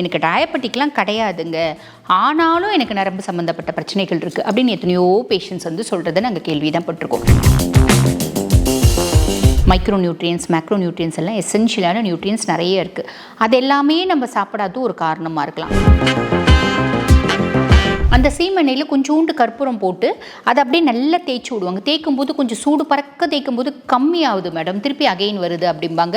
எனக்கு டயபெட்டிக்லாம் கிடையாதுங்க. ஆனாலும் எனக்கு நரம்பு சம்மந்தப்பட்ட பிரச்சனைகள் இருக்குது அப்படின்னு எத்தனையோ பேஷண்ட்ஸ் வந்து சொல்கிறத நாங்கள் கேள்வி தான் பட்டிருக்கோம். மைக்ரோ நியூட்ரியன்ஸ் மேக்ரோ நியூட்ரியன்ஸ் எல்லாம் எசென்ஷியலான நியூட்ரியன்ஸ் நிறைய இருக்குது அது எல்லாமே நம்ம சாப்பிடாதது ஒரு காரணமாக இருக்கலாம். அந்த சீமெண்ணெயில் கொஞ்சோண்டு கற்பூரம் போட்டு அதை அப்படியே நல்லா தேய்ச்சி விடுவாங்க. தேய்க்கும் போது கொஞ்சம் சூடு பறக்க தேய்க்கும் போது கம்மியாகுது மேடம். திருப்பி அகைன் வருது அப்படிம்பாங்க.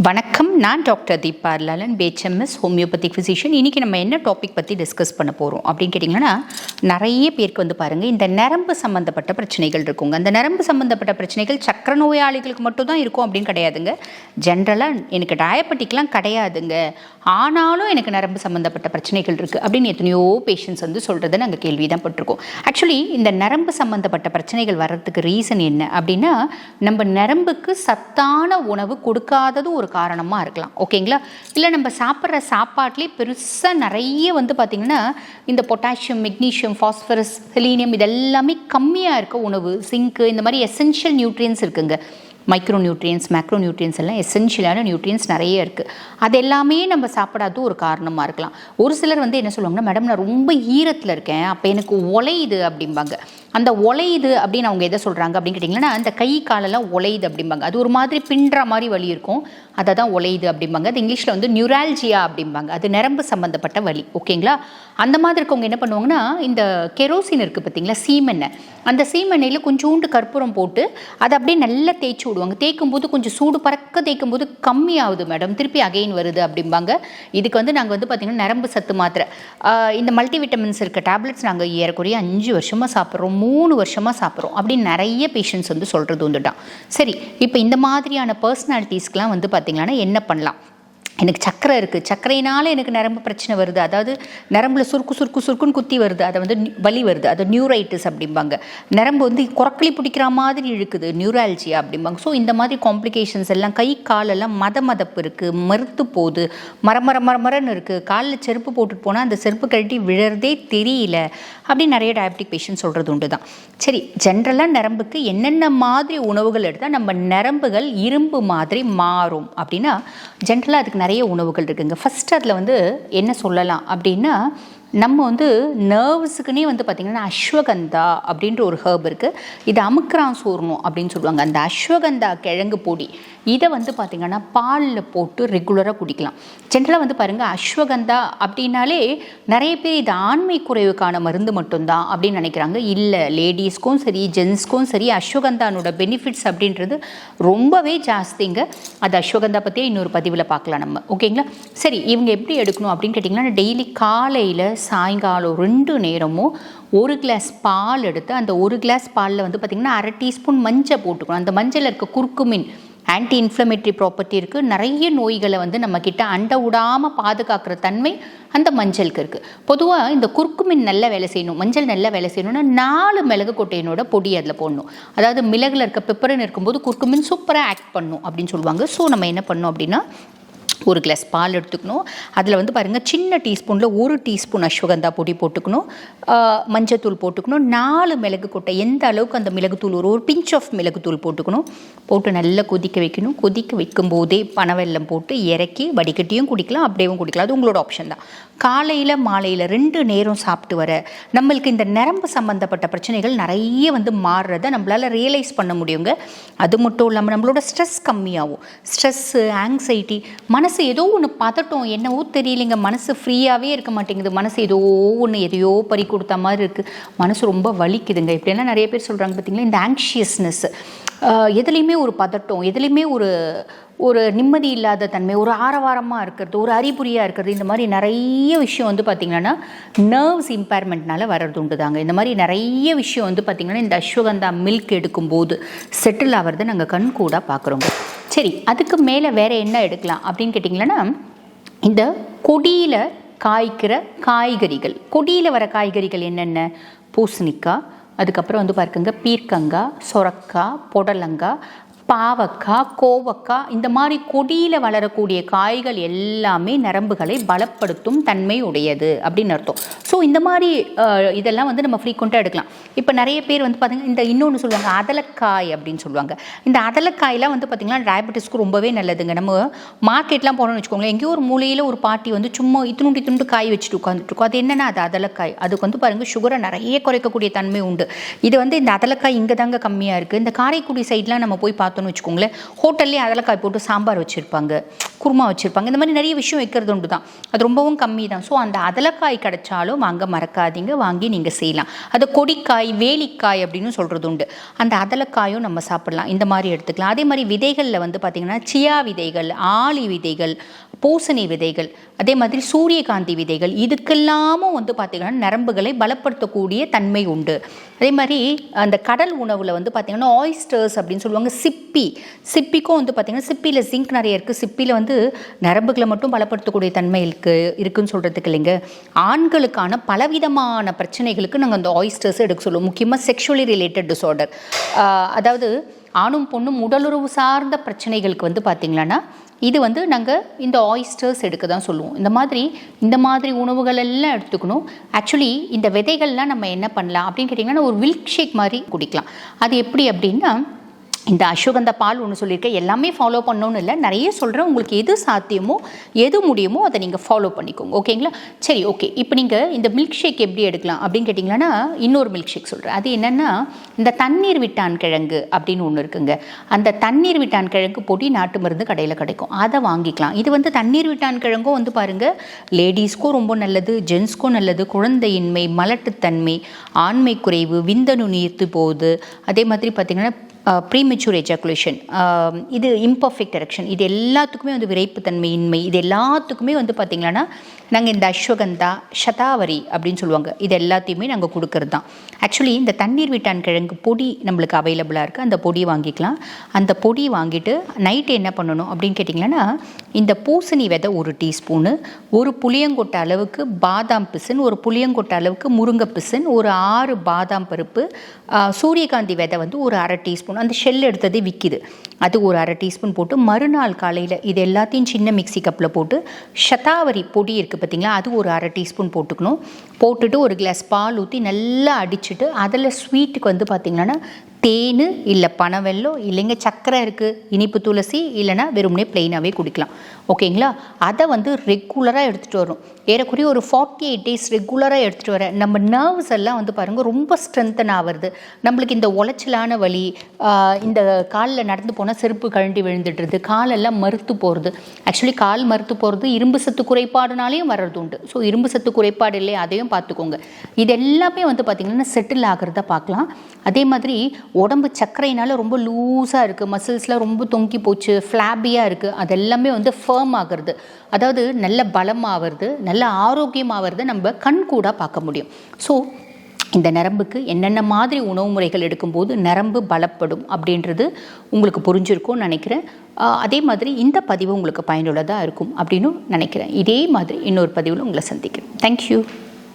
வணக்கம். நான் doctor Deepa Lalan BHMS homeopathic physician. இன்றைக்கி நம்ம என்ன டாபிக் பற்றி டிஸ்கஸ் பண்ண போகிறோம் அப்படின்னு கேட்டிங்கன்னா நிறைய பேருக்கு வந்து பாருங்கள் இந்த நரம்பு சம்மந்தப்பட்ட பிரச்சனைகள் இருக்குங்க. அந்த நரம்பு சம்மந்தப்பட்ட பிரச்சனைகள் சக்கர நோயாளிகளுக்கு மட்டும் தான் இருக்கும் அப்படின்னு கிடையாதுங்க. ஜென்ரலாக எனக்கு டயபெட்டிக்லாம் கிடையாதுங்க. ஆனாலும் எனக்கு நரம்பு சம்மந்தப்பட்ட பிரச்சனைகள் இருக்குது அப்படின்னு எத்தனையோ பேஷண்ட்ஸ் வந்து சொல்கிறத நாங்கள் கேள்வி தான் பட்டிருக்கோம். ஆக்சுவலி இந்த நரம்பு சம்மந்தப்பட்ட பிரச்சனைகள் வர்றதுக்கு ரீசன் என்ன அப்படின்னா நம்ம நரம்புக்கு சத்தான உணவு கொடுக்காதது ஒரு காரணமாக இருக்கலாம். ஓகேங்களா? இல்லை நம்ம சாப்பிட்ற சாப்பாட்டிலே பெருசாக நிறைய வந்து பார்த்திங்கன்னா இந்த பொட்டாசியம் மெக்னீஷியம் ஃபாஸ்பரஸ் செலீனியம் இதெல்லாமே கம்மியாக இருக்க உணவு சிங்க்கு இந்த மாதிரி எசென்ஷியல் நியூட்ரியன்ஸ் இருக்குங்க. மைக்ரோ நியூட்ரியன்ஸ் மேக்ரோ நியூட்ரியன்ஸ் எல்லாம் எசென்ஷியலான நியூட்ரியன்ஸ் நிறைய இருக்குது அது எல்லாமே நம்ம சாப்பிடாத ஒரு காரணமாக இருக்கலாம். ஒரு சிலர் வந்து என்ன சொல்லுவாங்கன்னா மேடம் நான் ரொம்ப ஈரத்தில் இருக்கேன். அப்போ எனக்கு ஒலையுது அப்படிம்பாங்க. அந்த ஒலையுது அப்படின்னு அவங்க எதை சொல்கிறாங்க அப்படின்னு கேட்டிங்கன்னா அந்த கை காலெல்லாம் ஒலையுது அப்படிம்பாங்க. அது ஒரு மாதிரி பின்ற மாதிரி வலி இருக்கும். அதை தான் ஒலையுது அப்படிம்பாங்க. அது இங்கிலீஷில் வந்து நியூரால்ஜியா அப்படிம்பாங்க. அது நரம்பு சம்மந்தப்பட்ட வலி. ஓகேங்களா அந்த மாதிரி இருக்கவங்க என்ன பண்ணுவாங்கன்னா இந்த கெரோசின் இருக்குது பார்த்தீங்களா சீமெண்ணெய். அந்த சீமெண்ணெயில் கொஞ்சோண்டு கற்பூரம் போட்டு அதை அப்படியே நல்லா தேய்ச்சி விடுவாங்க. தேய்க்கும் போது கொஞ்சம் சூடு பறக்க தேய்க்கும் போது கம்மியாகுது மேடம். திருப்பி அகைன் வருது அப்படிம்பாங்க. இதுக்கு வந்து நாங்கள் வந்து பார்த்திங்கன்னா நரம்பு சத்து மாத்திரை. இந்த மல்டி விட்டமின்ஸ் இருக்க டேப்லெட்ஸ் நாங்கள் ஏறக்குறைய அஞ்சு வருஷமாக சாப்பிட்றோம். மூணு வருஷமாக சாப்பிட்றோம். அப்படின்னு நிறைய பேஷண்ட்ஸ் வந்து சொல்கிறது வந்துட்டான் சரி இப்போ இந்த மாதிரியான பர்சனாலிட்டிஸ்க்கெலாம் வந்து பார்த்திங்கன்னா என்ன பண்ணலாம்? எனக்கு சக்கரை இருக்குது சர்க்கரையினால் எனக்கு நரம்பு பிரச்சனை வருது. அதாவது நரம்பில் சுருக்கு சுருக்கு சுருக்குன்னு குத்தி வருது. அதை வந்து வலி வருது. அது நியூரைட்டிஸ் அப்படிம்பாங்க. நரம்பு வந்து குரக்களி பிடிக்கிற மாதிரி இழுக்குது. நியூரால்ஜியா அப்படிம்பாங்க. ஸோ இந்த மாதிரி காம்ப்ளிகேஷன்ஸ் எல்லாம் கை காலெல்லாம் மத மதப்பு இருக்குது மறுத்து போகுது. மரமர மர இருக்குது காலில் செருப்பு போட்டுட்டு போனால் அந்த செருப்பு கழட்டி விழறதே தெரியல அப்படின்னு நிறைய டயபெட்டிக் பேஷண்ட் சொல்கிறது உண்டு தான் சரி ஜென்ரலாக நரம்புக்கு என்னென்ன மாதிரி உணவுகள் எடுத்தால் நம்ம நரம்புகள் இரும்பு மாதிரி மாறும் அப்படின்னா ஜென்ரலாக அதுக்கு நிறைய உணவுகள் இருக்குங்க. ஃபஸ்ட்டு அதில் வந்து என்ன சொல்லலாம் அப்படின்னா நம்ம வந்து நர்வ்ஸுக்குனே வந்து பார்த்திங்கன்னா அஸ்வகந்தா அப்படின்ற ஒரு ஹேர்ப் இருக்குது இது அமுக்ரான் சோறணும் அப்படின்னு சொல்லுவாங்க. அந்த அஸ்வகந்தா கிழங்கு பொடி இதை வந்து பார்த்திங்கன்னா பாலில் போட்டு ரெகுலராக குடிக்கலாம். ஜென்ரலாக வந்து பாருங்கள் அஸ்வகந்தா அப்படின்னாலே நிறைய பேர் இது ஆண்மை குறைவுக்கான மருந்து மட்டும்தான் அப்படின்னு நினைக்கிறாங்க. இல்லை லேடிஸ்க்கும் சரி ஜென்ஸ்க்கும் சரி அஸ்வகந்தானோட பெனிஃபிட்ஸ் அப்படின்றது ரொம்பவே ஜாஸ்திங்க அது அஸ்வகந்தா பற்றியே இன்னொரு பதிவில் பார்க்கலாம் நம்ம. ஓகேங்களா சரி இவங்க எப்படி எடுக்கணும் அப்படின்னு கேட்டிங்கன்னா டெய்லி காலையில் சாயங்காலம் ரெண்டு நேரமும் ஒரு கிளாஸ் பால் எடுத்து அந்த ஒரு கிளாஸ் பாலில் வந்து பார்த்திங்கன்னா அரை டீஸ்பூன் மஞ்சள் போட்டுக்கணும். அந்த மஞ்சளில் இருக்க குர்குமின் ஆன்டி இன்ஃப்ளமேட்டரி ப்ராப்பர்ட்டி இருக்குது நிறைய நோய்களை வந்து நம்மக்கிட்ட அண்ட விடாமல் பாதுகாக்கிற தன்மை அந்த மஞ்சளுக்கு இருக்குது பொதுவாக இந்த குர்குமின் நல்ல வேலை செய்யணும் மஞ்சள் நல்ல வேலை செய்யணும்னா நாலு மிளகு கொட்டையினோட பொடி அதில் போடணும். அதாவது மிளகில் இருக்க பெப்பரன் இருக்கும்போது குர்குமின் சூப்பராக ஆக்ட் பண்ணும் அப்படின்னு சொல்லுவாங்க. ஸோ நம்ம என்ன பண்ணோம் அப்படின்னா ஒரு கிளாஸ் பால் எடுத்துக்கணும். அதில் வந்து பாருங்கள் சின்ன டீஸ்பூனில் ஒரு டீஸ்பூன் அஸ்வகந்தா பொடி போட்டுக்கணும். மஞ்சத்தூள் போட்டுக்கணும். நாலு மிளகு கொட்டை எந்த அளவுக்கு அந்த மிளகுத்தூள் ஒரு ஒரு பிஞ்ச் ஆஃப் மிளகுத்தூள் போட்டுக்கணும். போட்டு நல்லா கொதிக்க வைக்கணும். கொதிக்க வைக்கும் போதே பனவெல்லம் போட்டு இறக்கி வடிகட்டியும் குடிக்கலாம் அப்படியும் குடிக்கலாம். அது உங்களோட ஆப்ஷன் தான். காலையில் மாலையில் ரெண்டு நேரம் சாப்பிட்டு வர நம்மளுக்கு இந்த நரம்பு சம்மந்தப்பட்ட பிரச்சனைகள் நிறைய வந்து மாறுறத நம்மளால் ரியலைஸ் பண்ண முடியுங்க. அது மட்டும் இல்லாமல் நம்மளோட ஸ்ட்ரெஸ் கம்மியாகும். ஸ்ட்ரெஸ்ஸு ஆங்ஸைட்டி மனசு மனசு ஏதோ ஒன்று பதட்டம் என்னவோ தெரியலைங்க. மனசு ஃப்ரீயாகவே இருக்க மாட்டேங்குது. மனசு ஏதோ ஒன்று எதையோ பறி கொடுத்த மாதிரி இருக்குது மனசு ரொம்ப வலிக்குதுங்க. இப்படியெல்லாம் நிறைய பேர் சொல்கிறாங்க பார்த்தீங்களா இந்த ஆங்ஷியஸ்னஸ் எதுலேயுமே ஒரு பதட்டம் எதுலேயுமே ஒரு ஒரு நிம்மதி இல்லாத தன்மை ஒரு ஆரவாரமாக இருக்கிறது ஒரு அறிகுறியாக இருக்கிறது இந்த மாதிரி நிறைய விஷயம் வந்து பார்த்திங்கன்னா நர்வ்ஸ் இம்பேர்மெண்ட்னால வர்றது உண்டு தாங்க இந்த மாதிரி நிறைய விஷயம் வந்து பார்த்திங்கன்னா இந்த அஸ்வகந்தா மில்க் எடுக்கும்போது செட்டில் ஆகிறத நாங்கள் கண் கூட பார்க்குறோங்க சரி அதுக்கு மேலே வேறு என்ன எடுக்கலாம் அப்படின்னு கேட்டிங்கன்னா இந்த கொடியில் காய்க்கிற காய்கறிகள். கொடியில் வர காய்கறிகள் என்னென்ன? பூசணிக்காய் அதுக்கப்புறம் வந்து பார்க்குங்க பீர்க்கங்காய் சொரக்காய் புடலங்காய் பாவக்காய் கோவக்காய் இந்த மாதிரி கொடியில் வளரக்கூடிய காய்கள் எல்லாமே நரம்புகளை பலப்படுத்தும் தன்மை உடையது அப்படின்னு அர்த்தம். ஸோ இந்த மாதிரி இதெல்லாம் வந்து நம்ம ஃப்ரீக்வெண்ட்டாக எடுக்கலாம். இப்போ நிறைய பேர் வந்து பார்த்திங்கன்னா இந்த இன்னொன்று சொல்லுவாங்க அதலக்காய் அப்படின்னு சொல்லுவாங்க. இந்த அதலக்காயெலாம் வந்து பார்த்திங்கன்னா டயபெட்டிஸ்க்கு ரொம்பவே நல்லதுங்க. நம்ம மார்க்கெட்லாம் போனோம்னு வச்சுக்கோங்களேன் எங்கேயோ ஒரு மூலையில் ஒரு பாட்டி வந்து சும்மா இத்தினுண்டு இத்தினுண்டு காய் வச்சுட்டு உட்காந்துட்டு இருக்கோம். அது என்னென்னா அது அதலக்காய். அதுக்கு வந்து பாருங்கள் சுகரை நிறைய குறைக்கக்கூடிய தன்மை உண்டு. இது வந்து இந்த அதலக்காய் இங்கே தாங்க கம்மியாக இருக்குது இந்த காரைக்குடி சைட்லாம் நம்ம போய் பார்த்தோம் பார்த்தோம்னு வச்சுக்கோங்களேன். ஹோட்டல்லே அதலக்காய் போட்டு சாம்பார் வச்சுருப்பாங்க. குருமா வச்சுருப்பாங்க. இந்த மாதிரி நிறைய விஷயம் வைக்கிறது உண்டு தான் அது ரொம்பவும் கம்மி தான் ஸோ அந்த அதலக்காய் கிடைச்சாலும் வாங்க மறக்காதீங்க. வாங்கி நீங்கள் செய்யலாம். அது கொடிக்காய் வேலிக்காய் அப்படின்னு சொல்கிறது உண்டு. அந்த அதலக்காயும் நம்ம சாப்பிடலாம். இந்த மாதிரி எடுத்துக்கலாம். அதே மாதிரி விதைகளில் வந்து பார்த்திங்கன்னா சியா விதைகள் ஆளி விதைகள் பூசணி விதைகள் அதே மாதிரி சூரியகாந்தி விதைகள் இதுக்கெல்லாமும் வந்து பார்த்திங்கன்னா நரம்புகளை பலப்படுத்தக்கூடிய தன்மை உண்டு. அதே மாதிரி அந்த கடல் உணவில் வந்து பார்த்திங்கன்னா ஆயிஸ்டர்ஸ் அப்படின்னு சொல்லுவாங்க. சிப் சிப்பி. சிப்பிக்கும் வந்து பார்த்திங்கன்னா சிப்பியில் ஜிங்க் நிறைய இருக்குது சிப்பியில் வந்து நரம்புகளை மட்டும் பலப்படுத்தக்கூடிய தன்மை இருக்குது இருக்குதுன்னு சொல்கிறதுக்கு இல்லைங்க. ஆண்களுக்கான பலவிதமான பிரச்சனைகளுக்கு நாங்கள் அந்த ஆயிஸ்டர்ஸ் எடுக்க சொல்லுவோம். முக்கியமாக செக்ஷுவலி ரிலேட்டட் டிஸார்டர் அதாவது ஆணும் பொண்ணும் உடலுறவு சார்ந்த பிரச்சனைகளுக்கு வந்து பார்த்திங்களான்னா இது வந்து நாங்கள் இந்த ஆயிஸ்டர்ஸ் எடுக்க தான் சொல்லுவோம். இந்த மாதிரி இந்த மாதிரி உணவுகள் எல்லாம் எடுத்துக்கணும். ஆக்சுவலி இந்த விதைகள்லாம் நம்ம என்ன பண்ணலாம் அப்படின்னு கேட்டிங்கன்னா ஒரு மில்க் ஷேக் மாதிரி குடிக்கலாம். அது எப்படி அப்படின்னா இந்த அஸ்வகந்தா பால் ஒன்று சொல்லியிருக்கேன் எல்லாமே ஃபாலோ பண்ணணும்னு இல்லை. நிறைய சொல்கிறேன் உங்களுக்கு எது சாத்தியமோ எது முடியுமோ அதை நீங்கள் ஃபாலோ பண்ணிக்கோங்க. ஓகேங்களா சரி ஓகே இப்போ நீங்கள் இந்த மில்க் ஷேக் எப்படி எடுக்கலாம் அப்படின்னு கேட்டிங்கன்னா இன்னொரு மில்க் ஷேக் சொல்கிறேன் அது என்னென்னா இந்த தண்ணீர் விட்டான் கிழங்கு அப்படின்னு ஒன்று இருக்குங்க. அந்த தண்ணீர் விட்டான் கிழங்கு பொடி நாட்டு மருந்து கடையில் கிடைக்கும். அதை வாங்கிக்கலாம். இது வந்து தண்ணீர் விட்டான் கிழங்கும் வந்து பாருங்கள் லேடிஸ்க்கும் ரொம்ப நல்லது ஜென்ஸ்க்கும் நல்லது. குழந்தையின்மை மலட்டுத்தன்மை ஆண்மை குறைவு விந்தணு நீர்த்து போகுது அதே மாதிரி பார்த்திங்கன்னா ப்ரீமெச்சூர் எஜாகுலேஷன் இது இம்பர்ஃபெக்ட் எரெக்ஷன் இது எல்லாத்துக்குமே வந்து விரைப்புத்தன்மையின்மை. இது எல்லாத்துக்குமே வந்து பார்த்திங்கன்னா நாங்கள் இந்த அஸ்வகந்தா சதாவரி அப்படின்னு சொல்லுவாங்க. இது எல்லாத்தையுமே நாங்கள் கொடுக்கறது தான் ஆக்சுவலி இந்த தண்ணீர் வீட்டான் கிழங்கு பொடி நம்மளுக்கு அவைலபிளாக இருக்குது அந்த பொடி வாங்கிக்கலாம். அந்த பொடி வாங்கிட்டு நைட்டு என்ன பண்ணணும் அப்படின்னு கேட்டிங்கன்னா இந்த பூசணி விதை ஒரு டீஸ்பூனு ஒரு புளியங்கொட்டை அளவுக்கு பாதாம் பிசுன் ஒரு புளியங்கொட்டை அளவுக்கு முருங்கை பிசுன் ஒரு ஆறு பாதாம் பருப்பு சூரியகாந்தி விதை வந்து ஒரு அரை டீஸ்பூன் அந்த ஷெல் எடுத்தது விற்கிது அது ஒரு அரை டீஸ்பூன் போட்டு மறுநாள் காலையில் இது எல்லாத்தையும் சின்ன மிக்ஸி கப்பில் போட்டு சதாவரி பொடி இருக்குது பார்த்தீங்களா அது ஒரு அரை டீஸ்பூன் போட்டுக்கணும். போட்டுட்டு ஒரு கிளாஸ் பால் ஊற்றி நல்லா அடிச்சுட்டு அதில் ஸ்வீட்டுக்கு வந்து பார்த்திங்கன்னா தேன் இல்லை பனவெல்லம் இல்லைங்க சர்க்கரை இருக்குது இனிப்பு துளசி இல்லைன்னா வெறுமனே ப்ளெயினாகவே குடிக்கலாம். ஓகேங்களா அதை வந்து ரெகுலராக எடுத்துகிட்டு வரும் ஏறக்குறைய ஒரு ஃபார்ட்டி எயிட் டேஸ் ரெகுலராக எடுத்துகிட்டு வர நம்ம நர்வ்ஸ் எல்லாம் வந்து பாருங்கள் ரொம்ப ஸ்ட்ரென்தன் ஆகிறது நம்மளுக்கு இந்த உளைச்சலான வலி இந்த காலில் நடந்து போனால் செருப்பு கழண்டி விழுந்துடுறது காலெல்லாம் மறுத்து போகிறது ஆக்சுவலி கால் மறுத்து போகிறது இரும்பு சத்து குறைபாடுனாலையும் வர்றது உண்டு. ஸோ இரும்பு சத்து குறைபாடு இல்லை அதையும் பார்த்துக்கோங்க. இது எல்லாமே வந்து பார்த்திங்கன்னா செட்டில் ஆகிறத பார்க்கலாம். அதே மாதிரி உடம்பு சர்க்கரையினால் ரொம்ப லூஸாக இருக்குது மசில்ஸ்லாம் ரொம்ப தொங்கி போச்சு ஃப்ளாபியாக இருக்குது அதெல்லாமே வந்து ஃபேர்ம் ஆகிறது. அதாவது நல்ல பலமாகிறது நல்ல ஆரோக்கியமாகிறது நம்ம கண் கூட பார்க்க முடியும். ஸோ இந்த நரம்புக்கு என்னென்ன மாதிரி உணவு முறைகள் எடுக்கும்போது நரம்பு பலப்படும் அப்படின்றது உங்களுக்கு புரிஞ்சிருக்கும்னு நினைக்கிறேன். அதே மாதிரி இந்த பதிவு உங்களுக்கு பயனுள்ளதாக இருக்கும் அப்படின்னு நினைக்கிறேன். இதே மாதிரி இன்னொரு பதிவில் உங்களை சந்திக்கிறேன். தேங்க்யூ